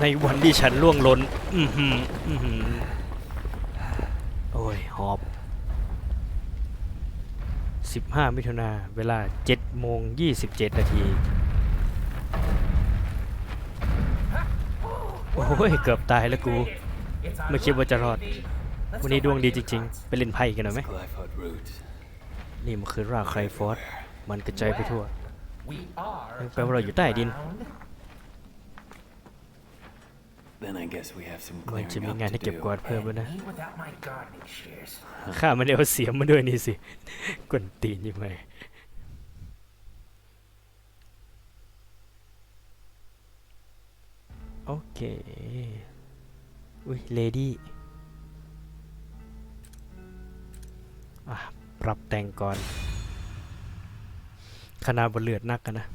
ในวันที่ฉันล่วงล้น อือหืออือหือโอ้ย หอบ 15 มิถุนาเวลา7โมง27 นาที โอ้ย เกือบตายแล้วกู ไม่คิดว่าจะรอด วันนี้ดวงดีจริงๆ ไปเล่นไพ่กันหน่อยไหม นี่มันคือรากไครฟอสมันกระจายไปทั่วแปลว่าเราอยู่ใต้ดิน Then I guess we have some มันจะ clearing มี up งานให้ to เก็บ do. กวาดเพิ่มแล้วนะ Me without my gardening shears. ข้ามันได้เอาเสียมมาด้วยนี่สิ กวนตีนยังไง โอเค อุ้ย เลดี้อะ ปรับแต่งก่อนขนาดบนเลือดนักกันนะ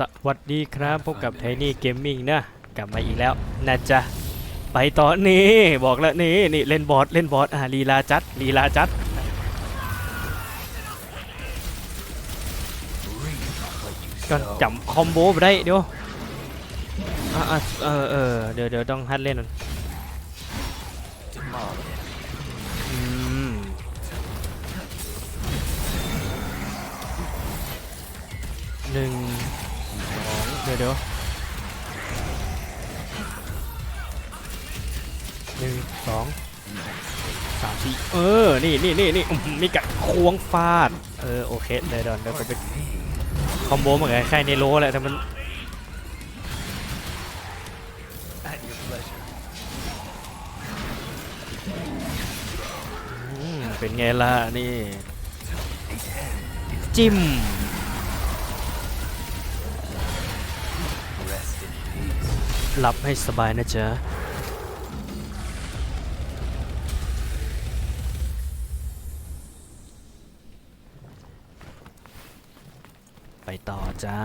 สวัสดีครับพบกับไทนี่เกมมิ่งนะกลับมาอีกแล้วนะจ๊ะไปต่อนี่บอกแล้วนี่นี่เล่นบอสเล่นบอสอะลีลาจัดลีลาจัดก็จำคอมโบไปได้เดี๋ยวอะเออเออเดี๋ยวเดี๋ยวต้องฮัดเล่นนหนึ่ง ดี๋ยวเดี๋ยวหนึ่งสองสามสี่เออ นี่นี่นี่นี่อื้อหือมีกะควงฟาด เออ โอเคเดี๋ยวเดี๋ยวเดี๋ยวก็ไปคอมโบเหมือนกับแค่ในโลแหละแต่มัน At your pleasure. อืมเป็นไงล่ะ นี่ จิ้ม หลับให้สบายนะจ๊ะไปต่อจ้า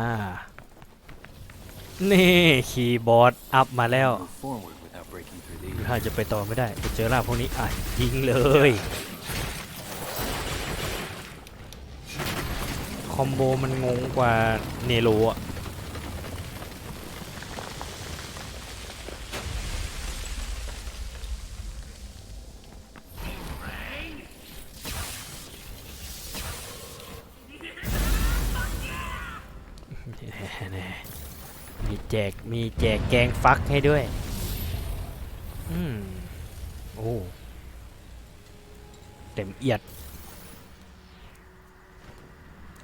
นี่ คีย์บอร์ด อัพมาแล้วถ้าจะไปต่อไม่ได้ไปเจอร่าพวกนี้อะยิงเลย คอมโบมันงงกว่าเนโรอะ จกมีแจกแกงฟักให้ด้วย อืมโอ้เต็มเอียด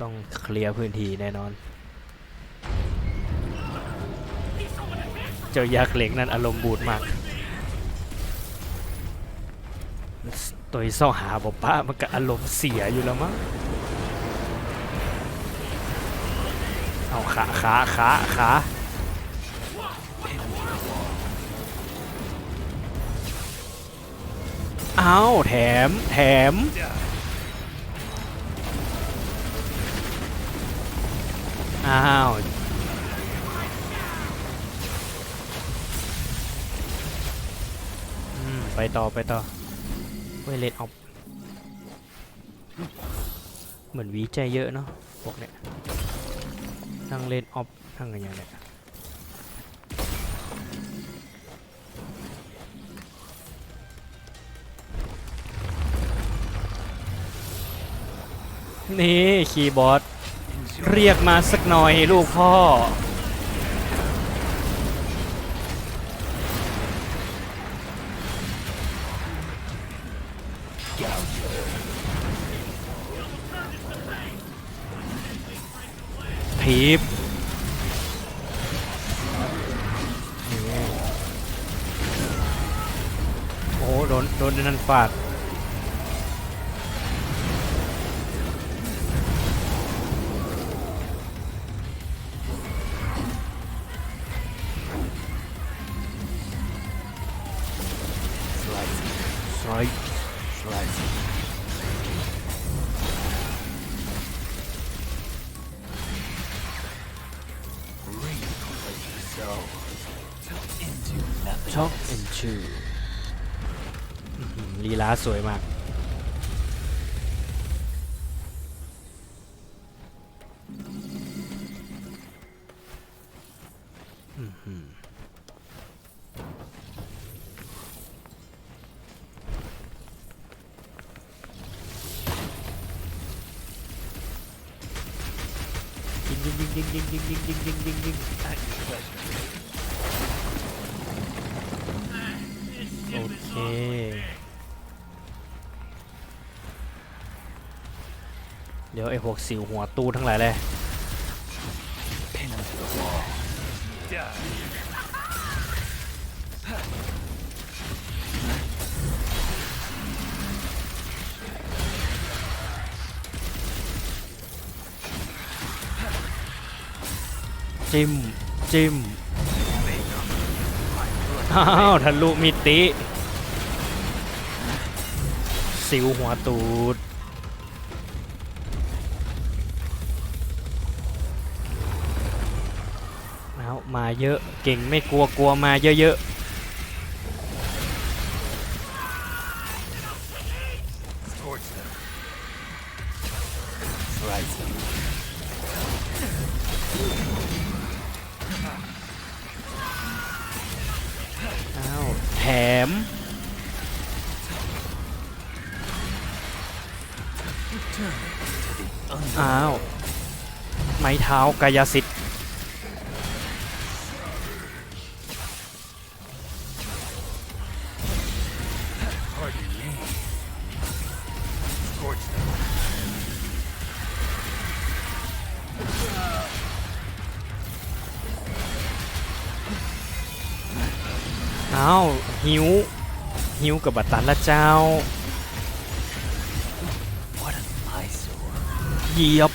ต้องเคลียร์พื้นที่แน่นอน เจ้ายักษ์เหล็กนั้นอารมณ์บูดมากตัวเศร้าหาบอกป้ามันก็อารมณ์เสียอยู่แล้วมั้ง เอาขาขาขาขา อาแถม แถม อ้าว อืม ไปต่อ ไปต่อเวเลนออฟเหมือนวิจัยเยอะเนาะพวกเนี้ยทั้งเลนออฟทั้งอะไรอย่างเนี้ย นี่คีย์บอร์ดเรียกมาสักหน่อยลูกพ่อ ทีบโอ้โดน โดนนั่นฟาดาสวยมาก ยิงยิงยิงยิงยิงยิงยิงยิงยิงยิงยิงโอเค เดี๋ยวไอ้พวกสิวหัวตูทั้งหลายเลยจิ้มจิ้มอ้าวทะลุมิติ สิวหัวตูด เยอะ เก่งไม่กลัวกลัวมาเยอะๆอ้าวแถม อ้าว ไม้เท้ากายสิทธิ กับบัตตันละเจ้าเหยียบ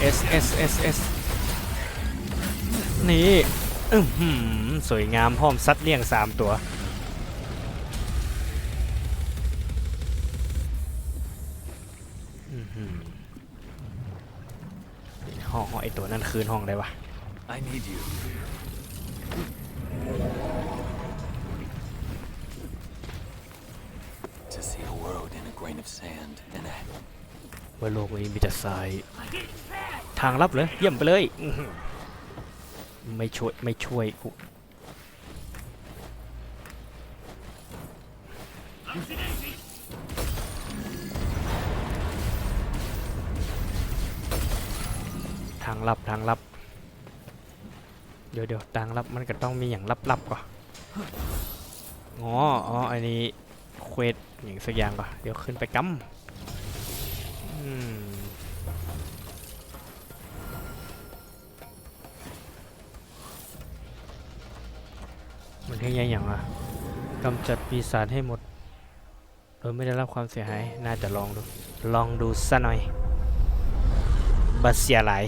เอสเอสเอสเอสนี่ อื้อหือสวยงามพร้อมซัดเลี่ยง3ตัวอื้อหือห้องไอตัวนั้นคืนห้องได้ปะ I need you. To see a world in a grain of sand and a ว่าโลกนี้มีแต่ทราย ทางลับเลยเยี่ยมไปเลยอื้อหือ ไม่ช่วยไม่ช่วยกูทางลับทางลับ เดี๋ยวเดี๋ยวทางลับมันก็ต้องมีอย่างลับๆก่อนอ๋ออ๋ออันนี้เควสอย่างสักอย่างก่อนเดี๋ยวขึ้นไปกำอืม ให้ยังอย่างอะกำจัดปีศาจให้หมด โดยไม่ได้รับความเสียหาย น่าจะลองดู ลองดูซะหน่อยบัสเสียหลาย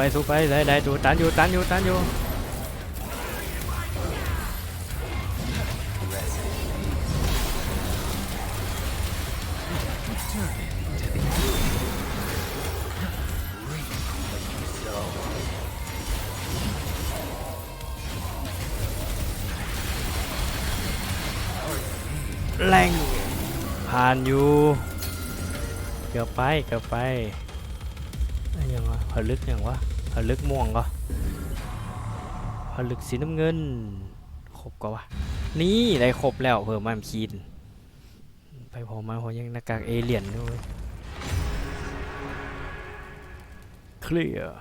ไปสู้ไปได้ได้ดูตันอยู่ตันอยู่ตันอยู่ Rest in peace. Turn it to the Reap what you sow. แรงผ่านอยู่เกือบไปเกือบไปอะไรอย่างวะผลึกอย่างวะผ ลึกม่วงก็ผลึกสีน้ำเงินครบก็วะนี่ได้ครบแล้วเพิ่มมาคีนไปพอมาพอยังหน้ากากเอเลี่ยนด้วยเคลียร์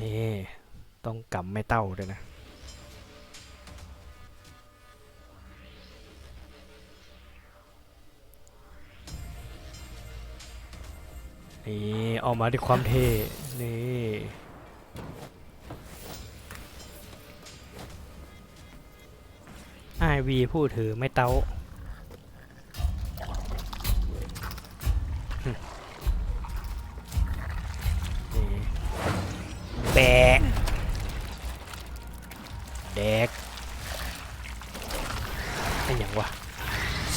นี่ต้องกำไม่เต้าด้วยนะ นี่ออกมาด้วยความเท่นี่ไอวีผู้ถือไม่เต้าแบะแดกเป็นอย่างวะ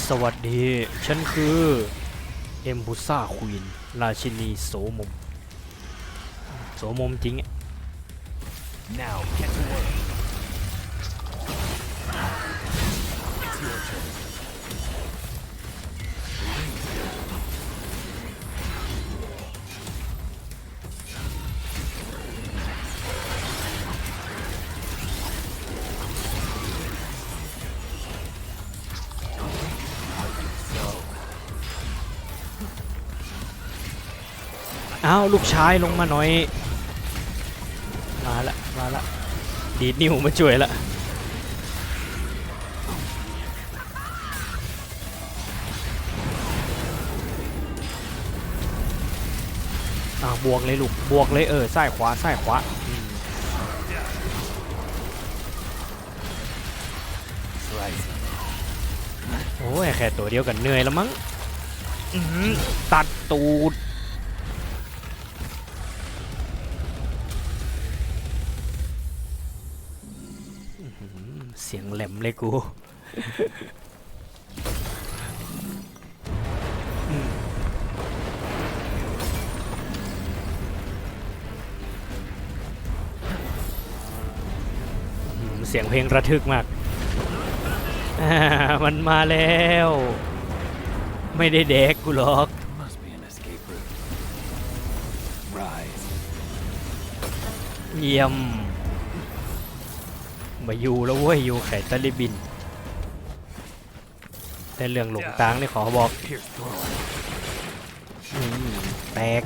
สวัสดี ฉันคือ เอมบุซ่าควีน ราชินีโสมม โสมมจริง ลูกชายลงมาหน่อย มาละมาละดีดนิ้วมาช่วยละอ่าบวกเลยลูกบวกเลยเออซ้ายขวาซ้ายขวาอืม Slice. โอ้ยแค่ตัวเดียวกันเหนื่อยแล้วมั้งตัดตูด เลยกูเสียงเพลงระทึกมาก มันมาแล้ว ไม่ได้แดกกูหรอกเยี่ยม มาอยู่แล้วเว้ยอยู่ไข่ตะลิบิน แต่เรื่องหลงตางนี่ขอบอก Pierce through. อืมแตก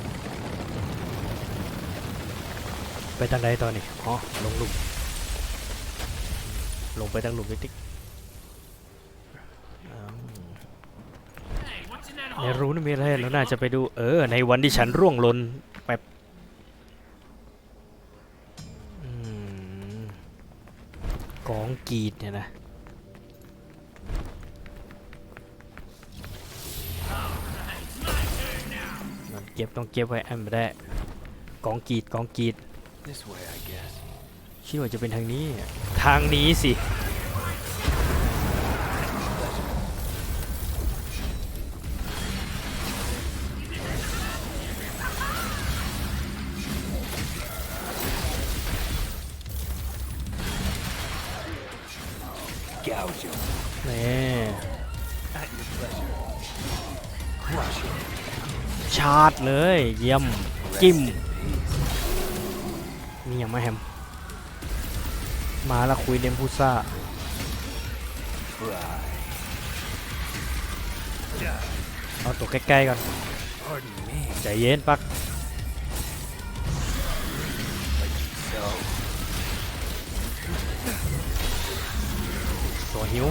ไปทางใดตอนนี้อ๋อลงหลุมลงไปทางหลุมนิดติ๊กอ้าวไม่รู้นะมีอะไรแล้วน่าจะไปดูเออ ในวันที่ฉันร่วงหลนแบบ กองกรีดเนี่ยนะมันเก็บต้องเก็บไว้อันไม่ได้กองกรีดกองกรีด This way, I guess. คิดว่าจะเป็นทางนี้ ทางนี้สิ เลย เยี่ยมจิ้มมีอย่างมาแฮม มาแล้วคุยเดมพูซ่าเอาตัวใกล้ๆก่อนใจเย็นปักตัวหิว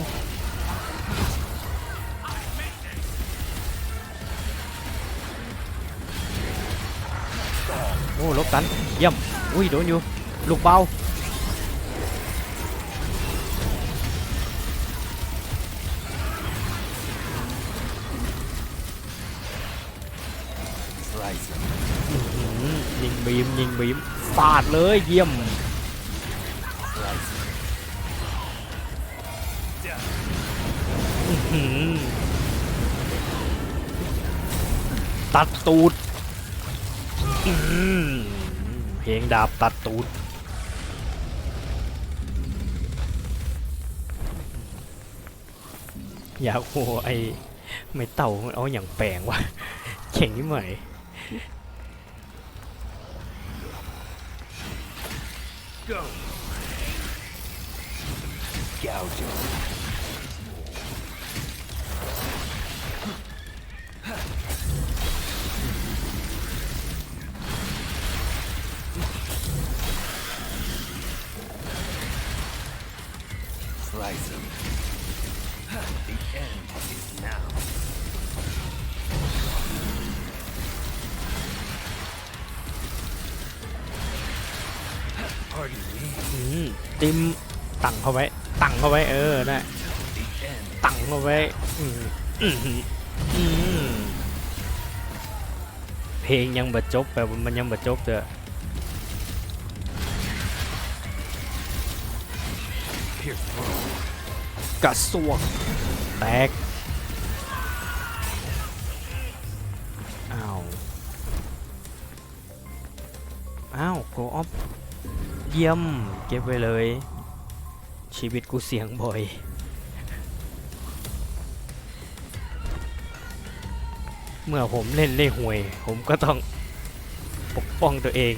โอ้ลบตันเยี่ยมอุ้ยโดนอยู่ลูกเบา slice him. อื้อหือยิงบีมยิงบีมฟาดเลยเยี่ยมตัดตูด เพลงดาบตัดตูดอย่ากโหไอไม่เต่ามันเอาอย่างแปลงวะเข่งนี่ไหม Go. gouging. มจิ้มตั้งเข้าไว้ ตั้งเข้าไว้ เออนะ The end ตั้งเข้าไว้อืมอืมอืมเพลงยังบรจบแบบมันยังบรจบเถอะ pierce through. กระซวกแตก เยี่ยม เก็บไว้เลย ชีวิตกูเสี่ยงบ่อย เมื่อผมเล่นเล่ห่วย ผมก็ต้องปกป้องตัวเอง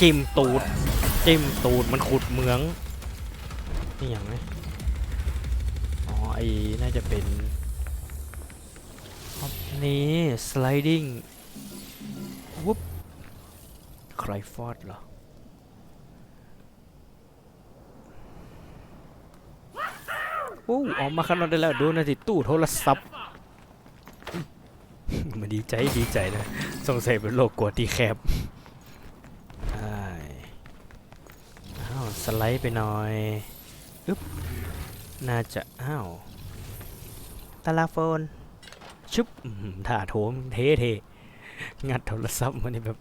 จิ้มตูด จิ้มตูดมันขุดเหมือง นี่อย่างไรอ๋อ ไอ้น่าจะเป็นออฟนี้ sliding วุ๊บใครฟอดเหรอโอ้ออกมาข้างนอกได้แล้วดูนะสิตู้โทรศัพท์มันดีใจดีใจนะสงสัยเป็นโลกกวดที่แคบ อ้ายอ้าว ส ไลด์ไปหน่อยอึ๊บน่าจะอ้าวตาลาโฟน ชุบอื้อหือถ่าโถมเท่เทงัดโทรศัพท์มานี่แบบ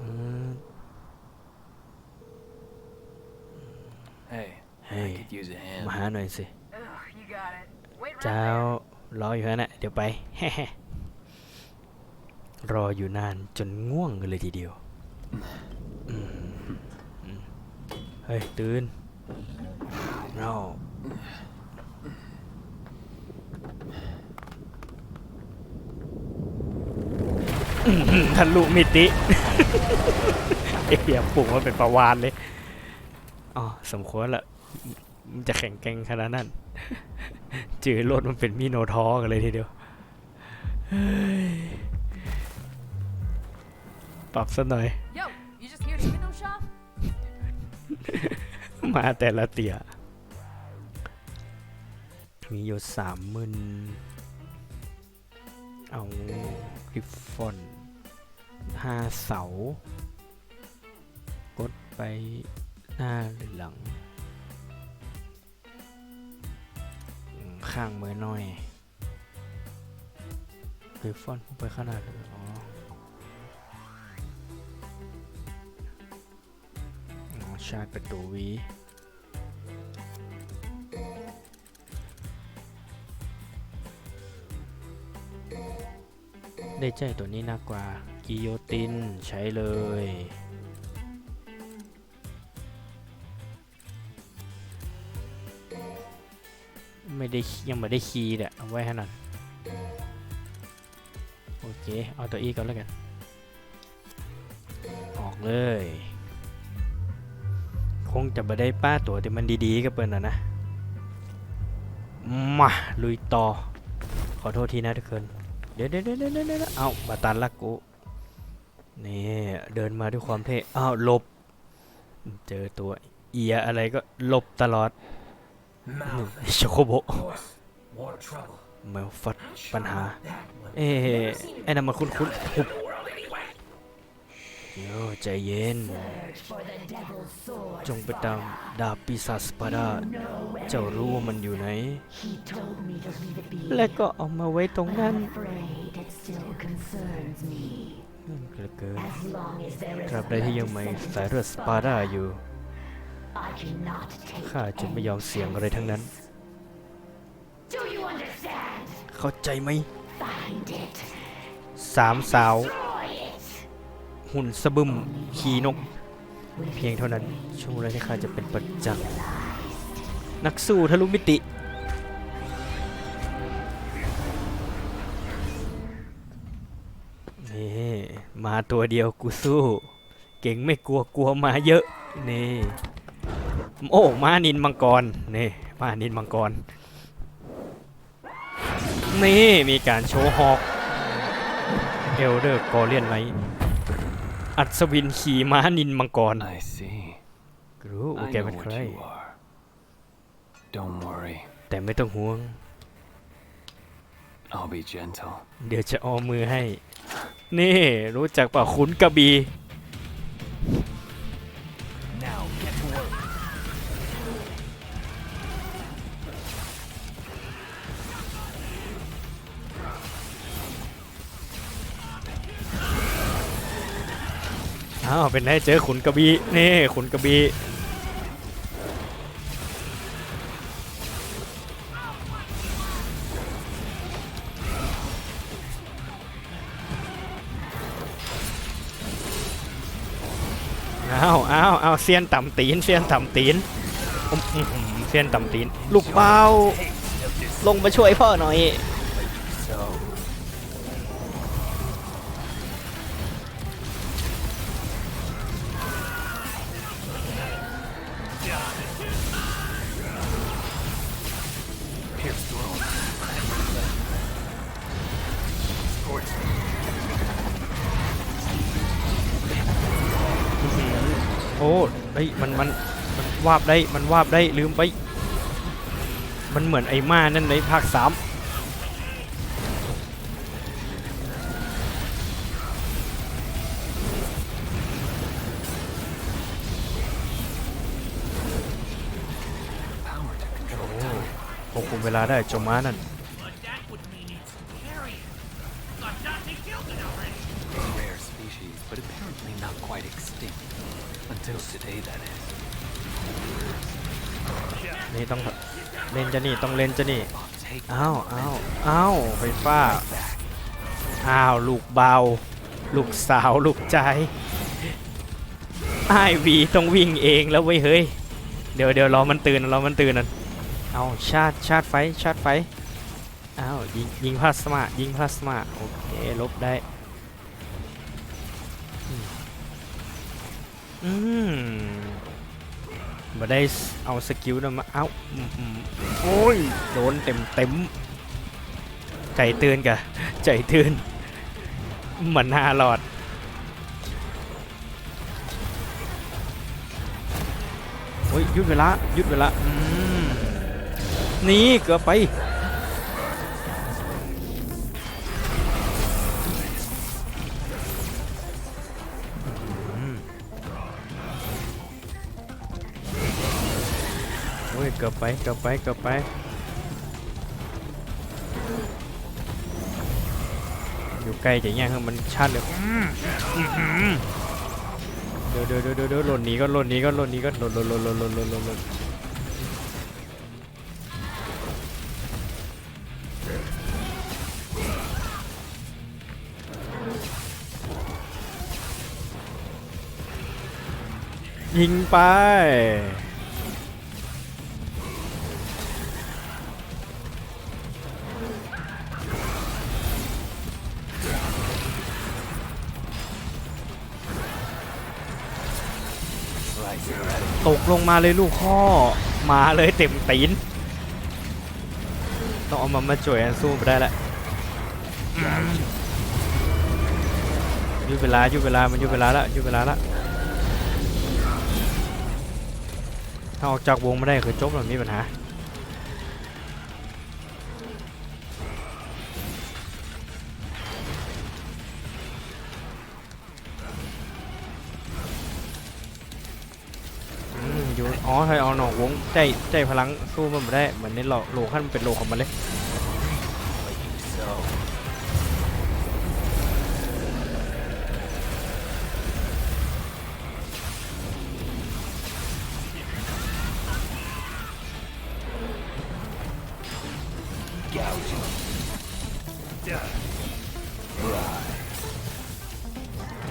อืม Hey, Hey. I could use a มา hand. หาหน่อยสิ Ugh, you got it. Wait right เจ้า there. รออยู่ฮะนะเดี๋ยวไป รออยู่นานจนง่วงกันเลยทีเดียวอืมอืม เฮ้ย ตื่นเราอื้อหือทะลุมิติเอ้ยอย่าปลุกว่าเป็นประวานเลย อ๋อ สมควรละมันจะแข่งแกร่งขนาดนั้นเจอรถมันเป็นมิโนทอร์กันเลยทีเดียวเฮ้ยปรับซะหน่อย มาแต่ละเตี่ยมีอยู่สามหมื่นเอาคลิปฟอนห้าเสา กดไปหน้าหรือหลัง ข้างมือหน่อยคลิปฟอนไปขนาดเลยอ๋ ชาร์จประตูวีได้ใจตัวนี้นักกว่า กิโยตินใช้เลย ไม่ได้ยังไม่ได้คีย์เนี่ยเอาไว้ให้หน่อยโอเค เอาตัวอีก่อนแล้วกัน ออกเลย คงจะไม่ได้ป้าตัวที่มันดีๆกับเปิ้ลนะนะ มาลุยต่อ ขอโทษทีนะทุกคนเดี๋ยวเดี๋ยวเดี๋ยวเดี๋ยวเดี๋ยวเอาบาตันละกูนี่เดินมาด้วยความเท่อ้าวหลบ เจอตัวเอียอะไรก็หลบตลอดโชโคโบเมลฟัดปัญหา เอ๊ะไอ้นั่นมันคุ้นคุ้นๆหุบ โยใจเย็น จงไปตามดาบปีศาจสปาดาเจ้ารู้ว่ามันอยู่ไหน และก็เอามาไว้ตรงนั้นนั่นเกินเกินตราบใดที่ยังไมีสายเลือดสปาดาอยู่ ข้าจะไม่ยอมเสี่ยงอะไรทั้งนั้น เข้าใจไหมสามสาว หุ่นสะบึมขี่นก เพียงเท่านั้นช่วงเวลาที่ข้าจะเป็นประจักษ์นักสู้ทะลุมิตินี่มาตัวเดียวกูสู้ เก่งไม่กลัวกลัวมาเยอะนี่โอ้มานินมังกรนี่มานินมังกรนี่มีการโชว์ฮอกเอลเดอร์กอเลียนไน อัศวินขี่ม้านินมังกร I see. รู้ว่า I แก know เป็น what ใคร you are. Don't worry. แต่ไม่ต้องห่วง I'll be gentle. เดี๋ยวจะเอามือให้ นี่รู้จักป่ะขุนกระบี เป็นไงเจอขุนกระบีนี่ขุนกระบีอ้าวอ้าวอ้าวเซียนต่ำตีนเซียนต่ำตีนอื้อหือเซียนต่ำตีน ลูกเบาลงมาช่วยพ่อหน่อย ฮ้ยมันมันมันวาบได้มันวาบได้ลืมไป มันเหมือนไอ้มานั่นในภาคสามควบคุมเวลาได้จม้านั่น นี่ต้องเล่นจะนี่ต้องเล่นจะนี่ I'll take อ้าวอ้าวอ้าวไฟฟ้าอ้าวลูกเบา ลูกสาวลูกใจไอายวีต้องวิ่งเองแล้วเว้ยเฮ้ยเดี๋ยวเดี๋ยวรอมันตื่นรอมันตื่นนั่นเอาชาร์จชาร์จไฟชาร์จไฟอ้าวยิงยิงพลาสมายิงพลาสมาโอเคลบได้ อืมมาได้เอาสกิลนั่นมาเอ้าอืมอืมโอ้ยโดนเต็มเต็มใจเตือนกะใจเตือนเหมือนหาหลอดโอ้ยหยุดเวลาหยุดเวลาอืมนี่เกือบไป ลับไปกลับไปกลับไปอยู่ใกล้จะแย่งมันชัดเลยเดี๋ยวเดี๋ยวเดี๋ยวเดี๋ยวหล่นนี้ก็หล่นนี้ก็หล่นนี้ก็หล่นหล่นหล่นหล่นหล่นหล่นหล่นยิงไป ตกลงมาเลยลูกพ่อมาเลยเต็มตีนต้องเอามันมาจ่วยอันสู้ไปได้ละยุบเวลายุบเวลามันยุบเวลาละยุบเวลาละถ้าออกจากวงไม่ได้คือจบแล้วมีปัญหา อถอยเอาหนองวงใจใจพลังสู้มันไม่ได้เหมือนในโลโลขั้นเป็นโลของมันเลย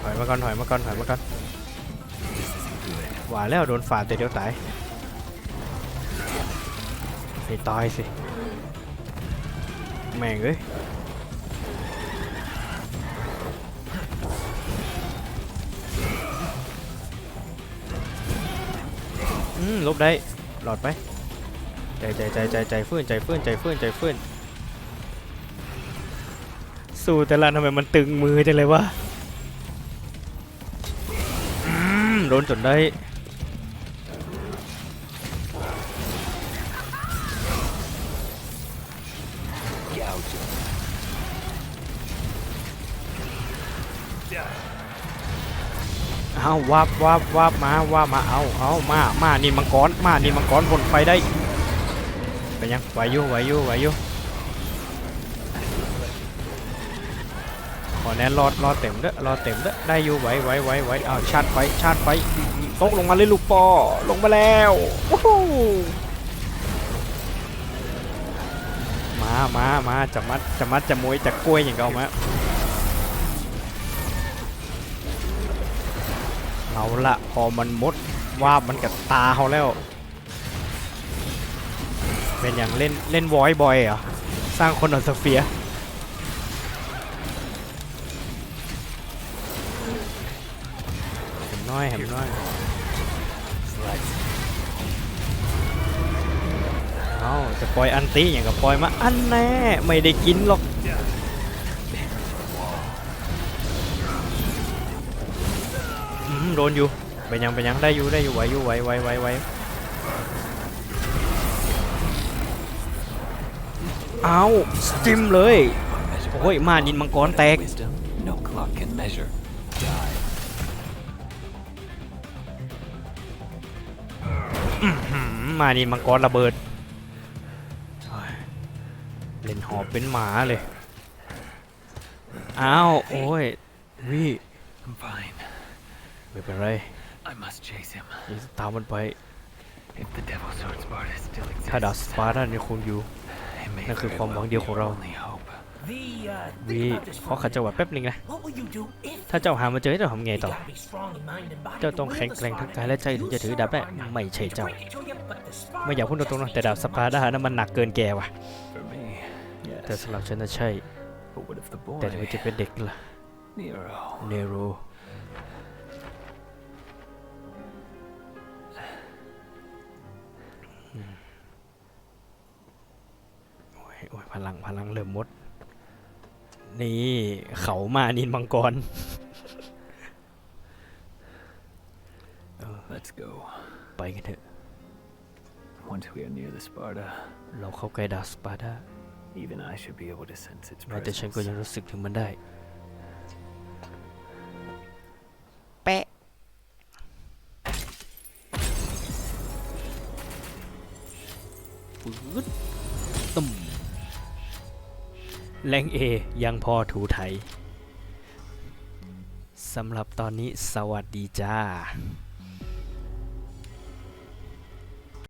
ถอยมาก่อนถอยมาก่อนถอยมาก่อนหวาแล้วโดนฝ่าแต่เดียวตาย ไอ้ตายสิ แม่งเอ้ยอืมลบได้ หลอดไป ใจใจใจใจใจฟื้นใจฟื้นใจฟื้นใจฟื้นสู้แต่ละทำไมมันตึงมือจังเลยวะอืมโดนจนได้ เอาวับวับวับมาวับมาเอาเอามามานี่มังกรมานี่มังกรพ่นไฟได้เป็นยังไหวอยู่ไหวอยู่ไหวอยู่ขอแน่รอดรอเต็มเด้อรอเต็มเด้อได้อยู่ไหวไหวไหวไหวเอาชาร์จไฟชาร์จไฟตกลงมาเลยลูกปอลงมาแล้วมามามาจะมัดจะมัดจะมวยจะกล้วยอย่างเก่ามา เอาละพอมันมดว่ามันกับตาเขาแล้ว เป็นอย่างเล่นเล่นวอยบอยเหรอ สร้างคนออนสเฟียร์เห็นน้อยเห็นน้อยเอาจะปล่อยอันตีอย่างกับปล่อยมาอันแน่ ไม่ได้กินหรอก โดนอยู่ไปยังไปยังได้อยู่ได้อยู่ไหวอยู่ไหวไหวไหวไหวเอาจิ้มเลยโอ้ยมานินมังกรแตกมานินมังกรระเบิดเล่นหอบเป็นหมาเลยอ้าวโอ้ยวิ ไม่เป็นไร I must chase him. นี่ตามมันไป If the Devil Sword Sparta still ถ้าดาบส exists, ปาร์ตันยังคงอยู่ it may นั่นคือ very ความหวัง well เดียว be ของ our เรา only hope. The, uh, วิ think about this ขอ for ขัด a จังหวะ minute. แป๊บหนึงนะ What will you do if ถ้าเจ้าหามาเจอเจ้าทำไง you ต่อ gotta be strong in mind and body เจ้า to ต้อง wield แข็ง the แกร่งทั้ง Sparta. กายและใจถึงจะถือดาบได้ ไม่ใช่เจ้า Break it to you, but the Sparta ไม่อยากพูดตรงๆนะ just แต่ดาบ needs ส your ปาร์ดา muscle. นั้นมันหนักเกินแกว่ะ For me, แต่ yes. สำหรับฉันน่ะใช่ But what if the boy, แต่ถ้ามันจะเป็นเด็กล่ะ Nero? เนโร โอ้ยโอ้ยพลังพลังเริ่มหมด นี่เขามานินมังกร Let's go. ไปกันเถอะ Once we are near the Sparta, เราเข้าใกล้ดาบสปาร์ดา even I should be able to sense its แม้แต่ฉันก็ presence. ยังรู้สึกถึงมันได้ แรงเอยังพอถูไถสำหรับตอนนี้สวัสดีจ้า